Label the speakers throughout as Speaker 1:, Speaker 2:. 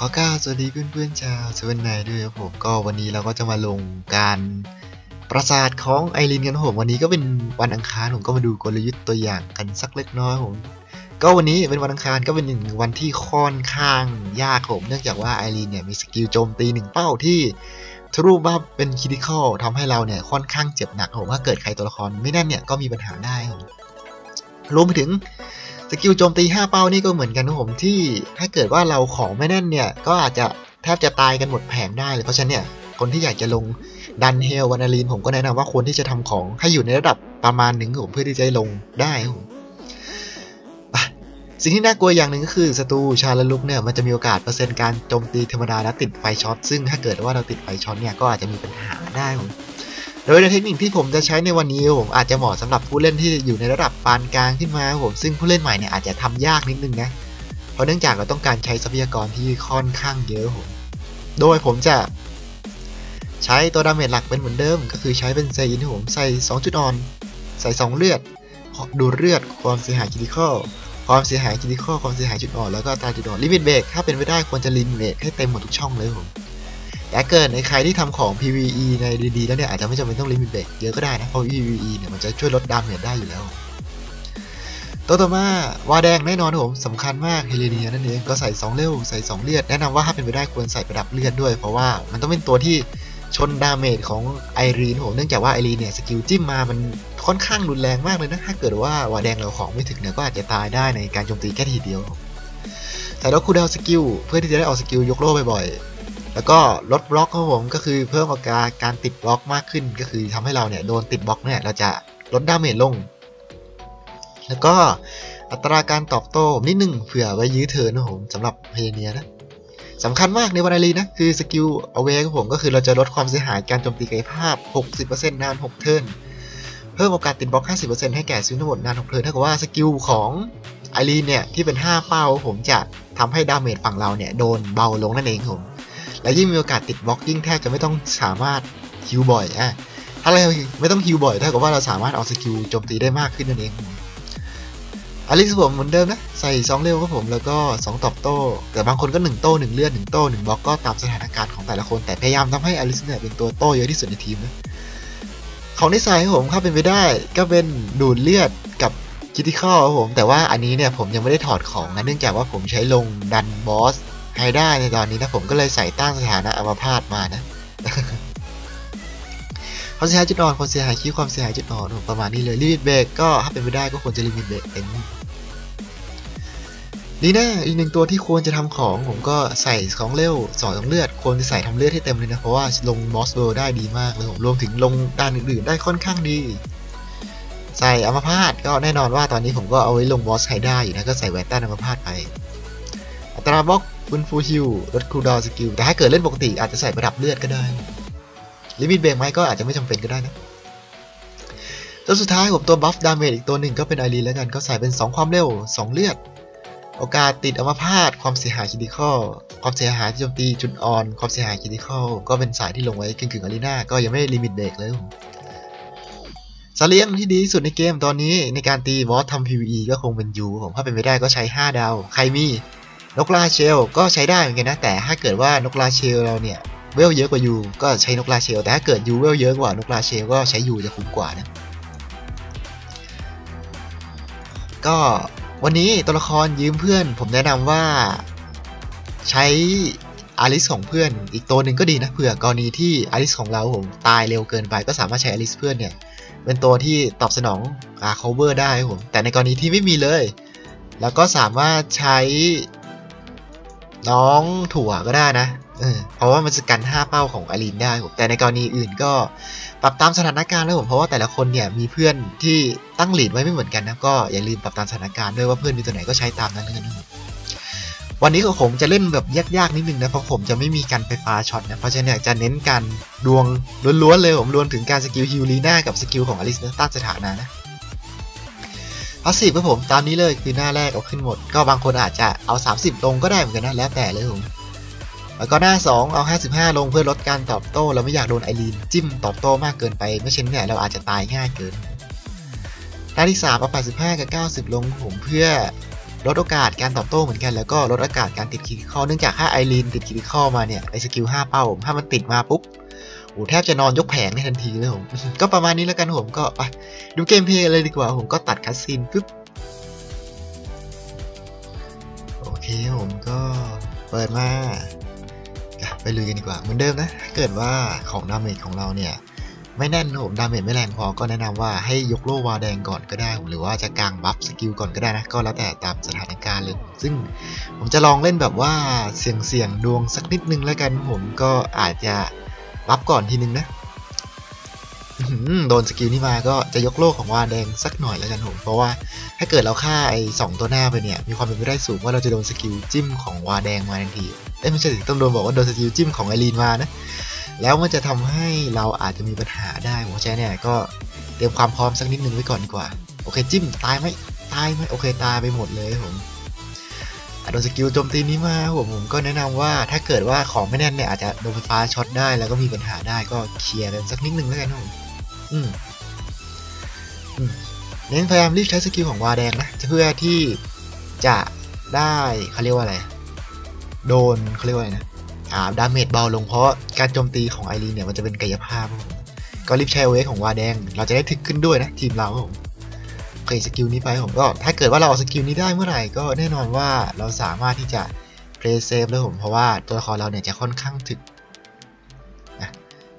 Speaker 1: ขอกล่าสวัสดีเพื่อนๆชาวเซเว่นไนด้วยครับผมก็วันนี้เราก็จะมาลงการประสาทของไอรินกันผมวันนี้ก็เป็นวันอังคารผมก็มาดูกลยุทธ์ตัวอย่างกันสักเล็กน้อยผมก็วันนี้เป็นวันอังคารก็เป็นหนึ่งวันที่ค่อนข้างยากผมเนื่องจากว่าไอรินเนี่ยมีสกิลโจมตีหนึ่งเป้าที่ทรูปว่าเป็นคิดิคอลทำให้เราเนี่ยค่อนข้างเจ็บหนักผมถ้าเกิดใครตัวละครไม่แน่นเนี่ยก็มีปัญหาได้ผมรวมไปถึง สกิลโจมตี 5 เป้านี่ก็เหมือนกันนะผมที่ถ้าเกิดว่าเราของไม่แน่นเนี่ย ก็อาจจะแทบจะตายกันหมดแผงได้เลยเพราะฉะนั้นเนี่ยคนที่อยากจะลงดันเฮลวานาลีนผมก็แนะนำว่าควรที่จะทำของให้อยู่ในระดับประมาณหนึ่งผมเพื่อที่จะลงได้ผมสิ่งที่น่ากลัวอย่างหนึ่งก็คือศัตรูชาลลุกเนี่ยมันจะมีโอกาสเปอร์เซ็นต์การโจมตีธรรมดาและติดไฟช็อตซึ่งถ้าเกิดว่าเราติดไฟช็อตเนี่ยก็อาจจะมีปัญหาได้ผม โดยในเทคนิคที่ผมจะใช้ในวันนี้ผมอาจจะเหมาะสำหรับผู้เล่นที่อยู่ในระดับปานกลางขึ้นมาผมซึ่งผู้เล่นใหม่เนี่ยอาจจะทำยากนิดนึงนะเพราะเนื่องจากเราต้องการใช้ทรัพยากรที่ค่อนข้างเยอะผมโดยผมจะใช้ตัวดาเมจหลักเป็นเหมือนเดิม ก็คือใช้เป็นไซอินที่ผมใส่ 2 จุดอ่อน ใส่ 2 เลือด ดูเลือดความเสียหายคิดิคอลความเสียหายคิดิคอลความเสียหายจุดอ่อนแล้วก็ตาจุดอ่อนลิมิตเบรกถ้าเป็นไปได้ควรจะลิมิตเบรกให้เต็มหมดทุกช่องเลยผม แต่เกิดในใครที่ทำของ PVE ในดีๆแล้วเนี่ยอาจจะไม่จำเป็นต้องลิมิตเบรกเยอะก็ได้นะเพราะ PVE เนี่ยมันจะช่วยลดดาเมจได้อยู่แล้ว ตัวต่อมาวาแดงแน่นอนผมสำคัญมากเฮเลเนียนั่นเองก็ใส่2เร็วใส่2เลือดแนะนำว่าถ้าเป็นไปได้ควรใส่ประดับเลือดด้วย เพราะว่ามันต้องเป็นตัวที่ชนดาเมจของไอรีนผมเนื่องจากว่าไอรีนเนี่ยสกิลจิ้มมามันค่อนข้างรุนแรงมากเลยนะถ้าเกิดว่าวาแดงเราของไม่ถึงเนี่ยก็อาจจะตายได้ในการโจมตีแค่ทีเดียวใส่แล้วคูดาวสกิลเพื่อที่จะได้ออกสกิลยกโล่บ่อย แล้วก็ลดบล็อกของผมก็คือเพิ่มอาการการติดบล็อกมากขึ้น ก็คือทำให้เราเนี่ยโดนติดบล็อกเนี่ยเราจะลดดาเมจลง แล้วก็อัตราการตอบโต้นิดนึงเผื่อไว้ยื้อเทิร์นะผมสำหรับเฮเนียนะสำคัญมากในวานารีนะ คือสกิลเอาเวของผมก็คือเราจะลดความเสียหายการโจมตีกายภาพ 60%นาน 6 เทิร์นเพิ่มโอกาสติดบล็อก 50%ให้แก่ซิลทั้งหมดนาน 6 เทิร์นเท่ากับว่าสกิลของไอรีนเนี่ย ที่เป็น 5 เป้าผมจะทำให้ดาเมจฝั่งเราเนี่ย โดนเบาลงนั่นเองผม และยิ่งมีโอกาสติดบล็อกยิ่งแทบจะไม่ต้องสามารถฮิวบ่อยอะถ้าเราไม่ต้องฮิวบ่อยเท่ากับว่าเราสามารถเอาสกิลโจมตีได้มากขึ้นนั่นเองอลิสผมเหมือนเดิมนะใส่2เร็วครับผมแล้วก็ 2 ตอบโต้ แต่บางคนก็ 1 โต้ 1 เลือด 1 โต้ 1 บล็อกก็ตามสถานการณ์ของแต่ละคน แต่พยายามทำให้อลิสเนี่ยเป็นตัวโต้เยอะที่สุดในทีมนะของที่ใส่ให้ผมถ้าเป็นไปได้ก็เป็นดูดเลือดกับคิติคอลครับผมแต่ว่าอันนี้เนี่ยผมยังไม่ได้ถอดของนะเนื่องจากว่าผมใช้ลงดันบอส ให้ได้ในตอนนี้นะผมก็เลยใส่ต้านสถานะอัมพาตมานะความเสียหายจุดอ่อนความเสียหายคิ้วความเสียหายจุดอ่อนประมาณนี้เลยลิมิตเบรกก็ถ้าเป็นไปได้ก็ควรจะลิมิตเบรกเป็นดีนะอีกหนึ่งตัวที่ควรจะทำของผมก็ใส่ของเร็วสอดของเลือดควรจะใส่ทำเลือดให้เต็มเลยนะ เพราะว่าลงมอสเวลได้ดีมากเลยผมรวมถึงลงด้านอื่นๆได้ค่อนข้างดี ใส่อัมพาตก็แน่นอนว่าตอนนี้ผมก็เอาไว้ลงบอสไฮด้อยู่นะก็ใส่แวนต้านอัมพาตไป อัตราบล็อก ฟุนฟูฮิลลดคูลดาวสกิล แต่ถ้าเกิดเล่นปกติอาจจะใส่ประดับเลือดก็ได้ ลิมิตเบรกไหมก็อาจจะไม่จำเป็นก็ได้นะตัวสุดท้ายผมตัวบัฟดาเมจอีกตัวหนึ่งก็เป็นไอรีนแล้วกันก็ใส่เป็น 2 ความเร็ว 2 เลือด โอกาสติดอัมพาตความเสียหายคิดิคอลความเสียหายที่โจมตีจุดอ่อน ความเสียหายคิดิคอลก็เป็นสายที่ลงไว้กึ่งกึ่งอารีนาก็ยังไม่ลิมิตเบรกเลยสเลียงที่ดีที่สุดในเกมตอนนี้ในการตีบอสทำ PVE ก็คงเป็นยูผมถ้าเป็นไปได้ก็ใช้ 5 ดาว ใครมี นกลาเชลก็ใช้ได้เหมือนกันนะ แต่ถ้าเกิดว่านกลาเชลเราเนี่ยเวลเยอะกว่ายูก็ใช้นกลาเชลแต่ถ้าเกิดยูเวลเยอะกว่านกลาเชลก็ใช้ยูจะคุ้มกว่านะก็วันนี้ตัวละครยืมเพื่อน ผมแนะนำว่าใช้อาริสของเพื่อนอีกตัวหนึ่งก็ดีนะเผื่อกรณีที่อาริสของเราผมตายเร็วเกินไป ก็สามารถใช้อาริสเพื่อนเนี่ยเป็นตัวที่ตอบสนองอา cover ได้ผมแต่ในกรณีที่ไม่มีเลย แล้วก็สามารถใช้ น้องถั่วก็ได้นะเออเพราะว่ามันจะกัน 5 เป้าของอารีนได้ผมแต่ในกรณีอื่นก็ปรับตามสถานการณ์แล้วผมเพราะว่าแต่ละคนเนี่ยมีเพื่อนที่ตั้งหลีดไว้ไม่เหมือนกันนะก็อย่าลืมปรับตามสถานการณ์ด้วยว่าเพื่อนมีตัวไหนก็ใช้ตามนั้นเลยนะวันนี้ก็ผมจะเล่นแบบยากๆนิดนึงนะเพราะผมจะไม่มีการไฟฟ้าช็อตนะเพราะฉะนั้นจะเน้นการดวงล้วนๆเลยผมรวมถึงการสกิลฮิวลีน่ากับสกิลของอลิสนะต้าสถานะนะ พาสซีฟของผมตามนี้เลยคือหน้าแรกเอาขึ้นหมด ก็บางคนอาจจะเอา 30 ลงก็ได้เหมือนกันนะแล้วแต่เลยผมแล้วก็หน้า 2 เอา 55 ลงเพื่อลดการตอบโต้ เราไม่อยากโดนไอรีนจิ้มตอบโต้มากเกินไป ไม่เช่นเนี่ยเราอาจจะตายง่ายเกินหน้าที่ 3 เอา 85 กับ 90 ลงผมเพื่อลดโอกาสการตอบโต้เหมือนกันแล้วก็ลดโอกาสการติดคิริคอเนื่องจากถ้าไอรีนติดคิริคอมาเนี่ยไอสกิล5เป้าถ้ามันติดมาปุ๊บ อ้แทบจะนอนยกแผงในทันทีเลยผม ก็ประมาณนี้แล้วกันผมก็ไปดูเกมเพลย์เลยดีกว่า ผมก็ตัดคัสซีนปุ๊บ โอเคผมก็เปิดมาไปลุยกันดีกว่า เหมือนเดิมนะ เกิดว่าของดาเมจของเราเนี่ย ไม่แน่นผมดาเมจไม่แรงพอก็แนะนำว่าให้ยกโล่วาแดงก่อนก็ได้ หรือว่าจะกางบัฟสกิลก่อนก็ได้นะ ก็แล้วแต่ตามสถานการณ์เลย ซึ่งผมจะลองเล่นแบบว่าเสี่ยงเสี่ยงดวงสักนิดนึงแล้วกันผมก็อาจจะ บัฟก่อนทีนึงนะโดนสกิลนี้มาก็จะยกโล่ของวาแดงสักหน่อยแล้วกันผมเพราะว่าถ้าเกิดเราฆ่าไอ้สองตัวหน้าไปเนี่ย มีความเป็นไปได้สูงว่าเราจะโดนสกิลจิ้มของวาแดงมาทันทีเอ้ไม่ใช่ต้องโดนบอกว่าโดนสกิลจิ้มของไอรีนมานะแล้วมันจะทำให้เราอาจจะมีปัญหาได้ผมใช้เนี่ยก็เตรียมความพร้อมสักนิดนึงไว้ก่อนดีกว่า โอเคจิ้มตายไหมตายไหมโอเคตายไปหมดเลยผม โดนสกิลโจมตีนี้มาผมผมก็แนะนำว่าถ้าเกิดว่าของไม่แน่นเนี่ยอาจจะโดนไฟฟ้าช็อตได้แล้วก็มีปัญหาได้ก็เคลียร์กันสักนิดนึงแล้วกันผมอืมอืมเน้นพยายามรีบใช้สกิลของวาแดงนะเพื่อที่จะได้เขาเรียกว่าอะไร โดนเขาเรียกว่าอะไรนะอ่าดาเมจเบาลงเพราะการโจมตีของไอรีเนี่ยมันจะเป็นกายภาพผมก็รีบใช้เวทของวาแดง เราจะได้ถึกขึ้นด้วยนะทีมเราผม เคยสกิลนี้ไปผมก็ถ้าเกิดว่าเราเอาสกิลนี้ได้เมื่อไหร่ก็แน่นอนว่าเราสามารถที่จะเพลย์เซฟแล้วผมเพราะว่าตัวละครเราเนี่ยจะค่อนข้างถึกนะ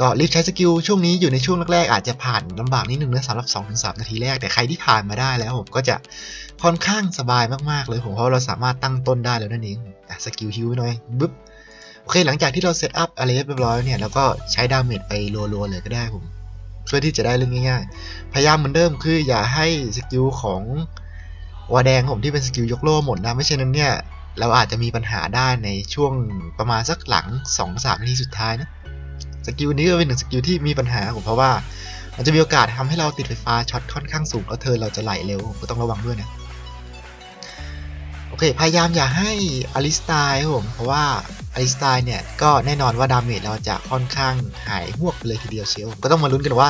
Speaker 1: ก็รีบใช้สกิลช่วงนี้อยู่ในช่วงแรกๆอาจจะผ่านลำบากนิดนึงนะสำหรับ2-3นาทีแรกแต่ใครที่ผ่านมาได้แล้วผมก็จะค่อนข้างสบายมากๆเลยผมเพราะเราสามารถตั้งต้นได้แล้วนั่นเองสกิลฮิวหน่อยบึ๊บโอเคหลังจากที่เราเซตอัพอะไรเรียบร้อยเนี่ยแล้วก็ใช้ดาเมจไปรัวๆเลยก็ได้ผม พื่อที่จะได้เล่นง่ายๆ พยายามเหมือนเดิมคืออย่าให้สกิลของวาแดงผมที่เป็นสกิลยกโล่หมดนะไม่เช่นนั้นเนี่ย เราอาจจะมีปัญหาได้ในช่วงประมาณสักหลัง 2-3นาทีสุดท้ายนะสกิลนี้ก็เป็นหนึ่งสกิลที่มีปัญหาผมเพราะว่ามันจะมีโอกาสทำให้เราติดไฟฟ้าช็อตค่อนข้างสูงแล้วเธอเราจะไหลเร็วก็ต้องระวังด้วยนะโอเค พยายามอย่าให้อลิสตายผมเพราะว่า อลิสตายเนี่ยก็แน่นอนว่าดาเมจเราจะค่อนข้างหายหวบเลยทีเดียวเชียวก็ต้องมาลุ้นกันว่า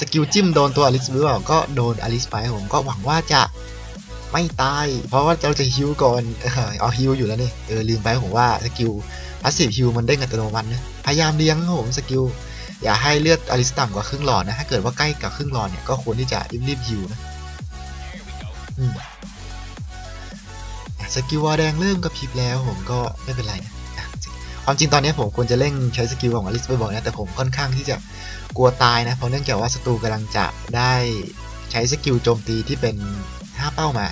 Speaker 1: สกิลจิ้มโดนตัวอลิสหรือเปล่าก็โดนอลิสไปผมก็หวังว่าจะไม่ตาย เพราะว่าเราจะฮิวก่อนเอาฮิวอยู่แล้วนี่เออลืมไปผมว่าสกิลพาสซีฟฮิวมันได้อัตโนมัตินะพยายามเลี้ยงผมสกิลอย่าให้เลือดอลิสต่ำกว่าครึ่งหลอดนะถ้าเกิดว่าใกล้กับครึ่งหลอดเนี่ยก็ควรที่จะรีบๆฮิวนะสกิลวอแดงเริ่มกระพริบแล้วผมก็ไม่เป็นไรนะ ความจริงตอนนี้ผมควรจะเร่งใช้สกิลของอลิสไปบอกนะแต่ผมค่อนข้างที่จะกลัวตายนะ เพราะเนื่องจากว่าศัตรูกำลังจะได้ใช้สกิลโจมตีที่เป็น 5 เป้ามา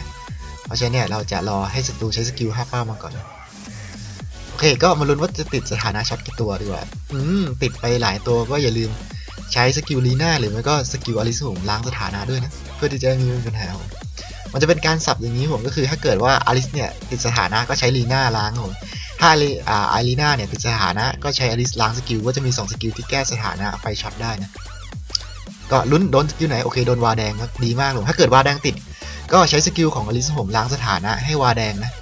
Speaker 1: เพราะฉะนั้นเนี่ยเราจะรอให้ศัตรูใช้สกิล 5 เป้ามาก่อน โอเค ก็มาลุ้นว่าจะติดสถานะช็อตกี่ตัวดีกว่า อืม ติดไปหลายตัวก็อย่าลืมใช้สกิลลีน่าหรือไม่ก็สกิลอลิสผมล้างสถานะด้วยนะ เพื่อที่จะมีปัญหามันจะเป็นการสับอย่างนี้ผมก็คือถ้าเกิดว่าอลิสเนี่ยติดสถานะก็ใช้ลีน่าล้างผม ถ้าอาอารีนาเนี่ยติดสถานะก็ใช้อลิสล้างสกิลก็จะมี 2 สกิลที่แก้สถานะไฟช็อตได้นะ ก็ลุ้นโดนสกิลไหนโอเคโดนวาแดงก็ดีมากเลยถ้าเกิดวาแดงติด ก็ใช้สกิลของอลิสผมล้างสถานะให้วาแดงนะ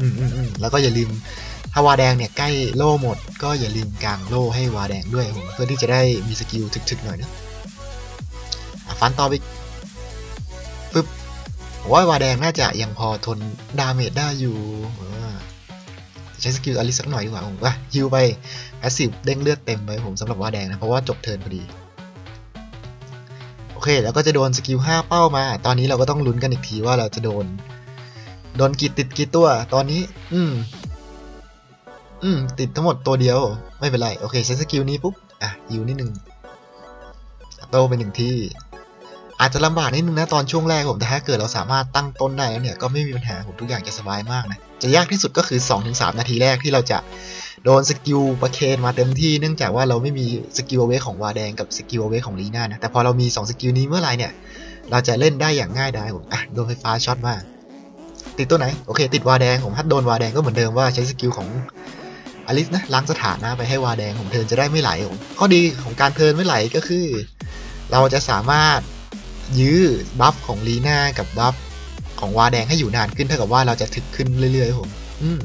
Speaker 1: อืมอืมอืมแล้วก็อย่าลืมถ้าวาแดงเนี่ยใกล้โล่หมด ก็อย่าลืมกางโล่ให้วาแดงด้วยผมเพื่อที่จะได้มีสกิลถึกๆหน่อยนะฟันต่อไปปึ๊บว่าวาแดงน่าจะยังพอทนดาเมจได้อยู่ ใช้สกิลอลิสักหน่อยดีกว่าผมว่าฮิวไปแอสซีฟเด้งเลือดเต็มไปผมสำหรับว่าแดงนะ เพราะว่าจบเทิร์นพอดี โอเค แล้วก็จะโดนสกิล5เป้ามา ตอนนี้เราก็ต้องลุ้นกันอีกทีว่าเราจะโดน โดนกี่ติดกี่ตัว ตอนนี้ อืม อืม ติดทั้งหมดตัวเดียว ไม่เป็นไร โอเค ใช้สกิลนี้ปุ๊บ อะฮิวนิดนึงโตไปหนึ่งที่ อาจจะลำบากนิดนึงนะตอนช่วงแรกผมแต่ถ้าเกิดเราสามารถตั้งต้นได้แล้วเนี่ยก็ไม่มีปัญหาผมทุกอย่างจะสบายมากนะจะยากที่สุดก็คือ 2-3 นาทีแรกที่เราจะโดนสกิลประเคนมาเต็มที่เนื่องจากว่าเราไม่มีสกิลเวของวาแดงกับสกิลเวของลีน่านะแต่พอเรามี 2 สกิลนี้เมื่อไรเนี่ย เราจะเล่นได้อย่างง่ายดายผมอะโดนไฟฟ้าช็อตมาติดตัวไหนโอเค ติดวาแดงผมถ้าโดนวาแดงก็เหมือนเดิมว่าใช้สกิลของอลิสนะล้างสถานะไปให้วาแดงของเทินจะได้ไม่ไหลผมข้อดีของการเทินไม่ไหลก็คือ เราจะสามารถ ยื้อบัฟของลีน่ากับบัฟของวาแดงให้อยู่นานขึ้นเท่ากับว่าเราจะถึกขึ้นเรื่อยๆผมอืม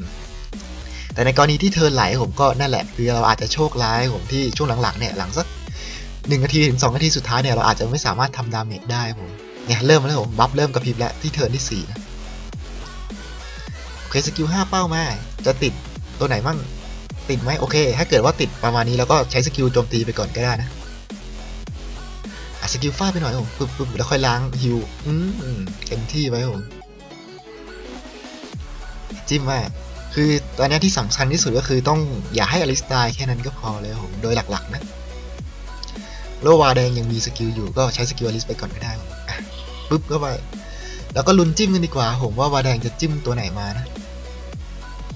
Speaker 1: แต่ในกรณีที่เทิร์นไหลผมก็นั่นแหละ คือเราอาจจะโชคร้ายผมที่ช่วงหลังๆเนี่ยหลังสักหนึ่งนาทีถึงสองนาทีสุดท้ายเนี่ยเราอาจจะไม่สามารถทำดาเมจได้ผมเนี่ยเริ่มแล้วผมบัฟเริ่มกระพริบแล้วที่เทิร์นที่สี่นะเคสกิล5เป้ามาจะติดตัวไหนมั่งติดไหมโอเค ถ้าเกิดว่าติดประมาณนี้แล้วก็ใช้สกิลโจมตีไปก่อนก็ได้นะ สกิลฟาดไปหน่อยผมปึ๊บปึ๊บแล้วค่อยล้างฮิวอืมเต็มที่ไว้ผมจิ้มว่าคือตอนนี้ที่สำคัญที่สุดก็คือต้องอย่าให้อลิสตายแค่นั้นก็พอเลยผมโดยหลักๆนะโลวาแดงยังมีสกิลอยู่ก็ใช้สกิลอลิสไปก่อนก็ได้ปึ๊บเข้าไปแล้วก็ลุ้นจิ้มกันดีกว่า ผมว่าวาแดงจะจิ้มตัวไหนมานะ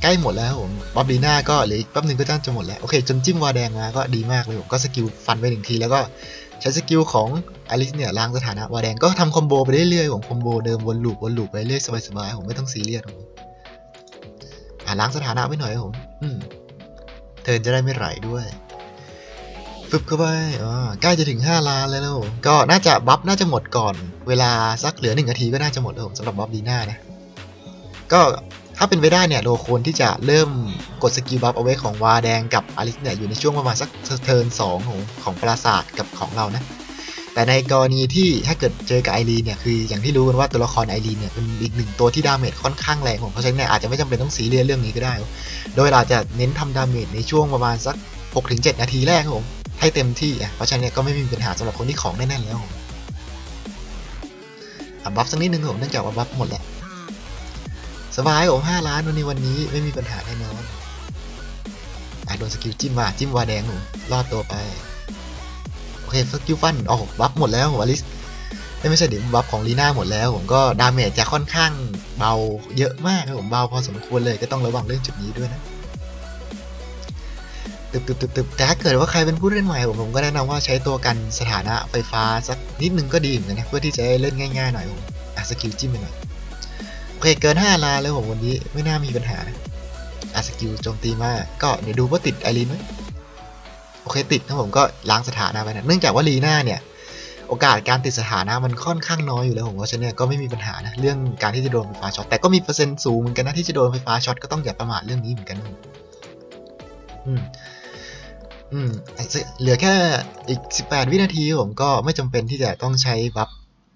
Speaker 1: ใกล้หมดแล้วผมบ๊อบลีน่าก็เหลืออีกแป๊บนึงก็จะหมดแล้วโอเคจนจิ้มวาแดงมาก็ดีมากเลยผมก็สกิลฟันไปหนึ่งทีแล้วก็ ช้สกิลของอลิสเนี่ยล้างสถานะวาแดงก็ทำคอมโบไปเรื่อยๆผมคอมโบเดิมวนลูปวนลูปไปเรื่อยสบายๆผมไม่ต้องซีเรียสผมอ่าล้างสถานะไว้หน่อยผมอืมเทินจะได้ไม่ไหลด้วยฟึบเข้าไปอ๋อใกล้จะถึง 5 ล้านแล้วผมก็น่าจะบัฟน่าจะหมดก่อน เวลาสักเหลือหนึ่งนาทีก็น่าจะหมดแล้วผมสำหรับบัฟดีน่านะ ก็ ถ้าเป็นไปได้เนี่ยโลควรที่จะเริ่มกดสกิลบัฟเอาไว้ของวาแดงกับอลิสเนี่ยอยู่ในช่วงประมาณสักเทิร์นสองของของปราสาทกับของเรานะ แต่ในกรณีที่ถ้าเกิดเจอกับไอรีนเนี่ยคืออย่างที่รู้กันว่าตัวละครไอรีนเนี่ยเป็นอีกหนึ่งตัวที่ดาเมจค่อนข้างแรงผมเพราะฉะนั้นเนี่ยอาจจะไม่จำเป็นต้องสีเรียสเรื่องนี้ก็ได้ โดยเราจะเน้นทำดาเมจในช่วงประมาณสัก 6-7 นาทีแรกครับผมให้เต็มที่อะเพราะฉะนั้นเนี่ยก็ไม่มีปัญหาสำหรับคนที่ของแน่นๆแล้วผมบัฟสักนิดนึงผมเนื่องจากว่าบัฟหมดแหละ สบายผมห้าล้านวันนี้วันนี้ไม่มีปัญหาแน่นอนอะโดนสกิลจิ้มมาจิ้มวาแดงผมรอดตัวไป โอเคสกิลฟันออกบัฟหมดแล้วผมอลิสไม่ใช่ดิบัฟของลีน่าหมดแล้ว ผมก็ดาเมจจะค่อนข้างเบาเยอะมากครับผมเบาพอสมควรเลยก็ต้องระวังเรื่องจุดนี้ด้วยนะตึบตึบตึบตึบแต่ถ้าเกิดว่าใครเป็นผู้เล่นใหม่ผมผมก็แนะนำว่าใช้ตัวกันสถานะไฟฟ้าสักนิดนึงก็ดีเหมือนกันนะเพื่อที่จะเล่นง่ายๆหน่อยผมอะสกิลจิ้มไปหน่อย โอเคเกิน 5 ลาแล้วผมวันนี้ไม่น่ามีปัญหานะอะสกิลโจมตีมาก็เดี๋ยวดูว่าติดไอรีนไหมโอเคติดนะผมก็ล้างสถานะไปนะเนื่องจากว่าลีน่าเนี่ย โอกาสการติดสถานะมันค่อนข้างน้อยอยู่แล้วผมว่าฉันเนี่ยก็ไม่มีปัญหานะเรื่องการที่จะโดนไฟฟ้าช็อตแต่ก็มีเปอร์เซ็นต์สูงเหมือนกันนะที่จะโดนไฟฟ้าช็อตก็ต้องอย่าประมาทเรื่องนี้เหมือนกันอืมอืมเหลือแค่อีก 18 วินาทีผมก็ไม่จำเป็นที่จะต้องใช้บัฟ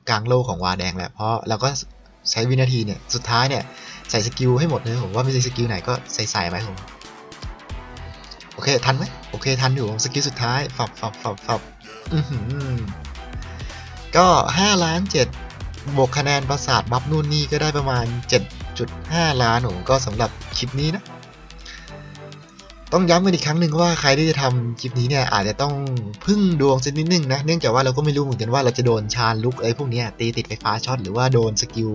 Speaker 1: กลางโลของวาแดงแล้วเพราะเราก็ ใช้วินาทีเนี่ยสุดท้ายเนี่ยใส่สกิลให้หมดเลยผมว่ามีสกิลไหนก็ใส่ใส่ไปผมโอเคทันไหมโอเคทันอยู่สกิลสุดท้ายฝับฝับฝับฝับอือหือก็5ล้าน7บวกคะแนนประสาทบัฟนู่นนี่ก็ได้ประมาณ 7.5 ล้านผมก็สำหรับคลิปนี้นะ ต้องย้ำกันอีกครั้งหนึ่งว่าใครที่จะทำคลิปนี้เนี่ยอาจจะต้องพึ่งดวงสักนิดนึงนะเนื่องจากว่าเราก็ไม่รู้เหมือนกันว่าเราจะโดนชาญลุกอะไรพวกนี้ตีติดไฟฟ้าช็อตหรือว่าโดนสกิล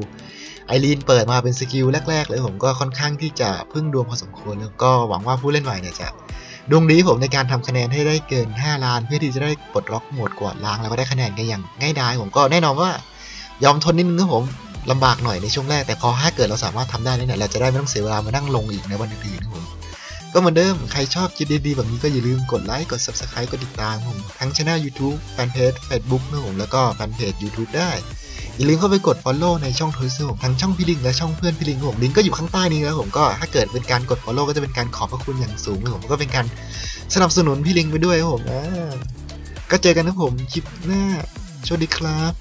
Speaker 1: ไอรีนเปิดมาเป็นสกิลแรกๆเลยผมก็ค่อนข้างที่จะพึ่งดวงพอสมควรแล้วก็หวังว่าผู้เล่นใหม่เนี่ยจะดวงดีผมในการทำคะแนนให้ได้เกิน 5 ล้าน เพื่อที่จะได้ปลดล็อกโหมดกวาดล้างแล้วก็ได้คะแนนกันอย่างง่ายดายผมก็แน่นอนว่ายอมทนนิดนึงนะผมลำบากหน่อยในช่วงแรกแต่พอถ้าเกิดเราสามารถทำได้เนี่ยเราจะได้ไม่ต้องเสียเวลามานั่งลงอีกในวันอื่นๆนะผม ก็เหมือนเดิม ใครชอบคลิปดีๆแบบนี้ก็อย่าลืมกดไลค์กด subscribe กดติดตามผมทั้งช่อง YouTube แฟนเพจ Facebook นะผมแล้วก็แฟนเพจ YouTube ได้ อย่าลืมเข้าไปกด follow ในช่อง Twitter ผมทั้งช่องพี่ลิงและช่องเพื่อนพี่ลิงผมลิงก็อยู่ข้างใต้นี้นะผมก็ถ้าเกิดเป็นการกด follow ก็จะเป็นการขอบพระคุณอย่างสูงผมก็เป็นการสนับสนุนพี่ลิงไปด้วยผมอ่าก็เจอกันนะผมคลิปหน้าสวัสดีครับ